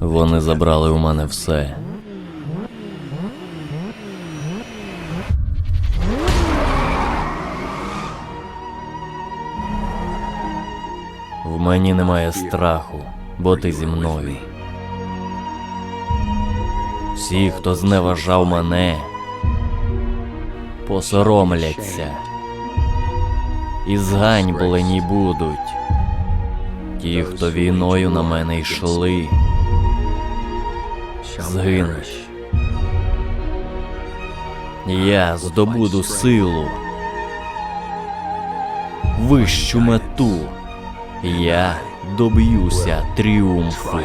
Вони забрали у мене все. В мені немає страху, бо ти зі мною. Всі, хто зневажав мене, посоромляться і зганьблені будуть. Ті, хто війною на мене йшли, згинуть. Я здобуду силу, вищу мету. Я доб'юся тріумфу.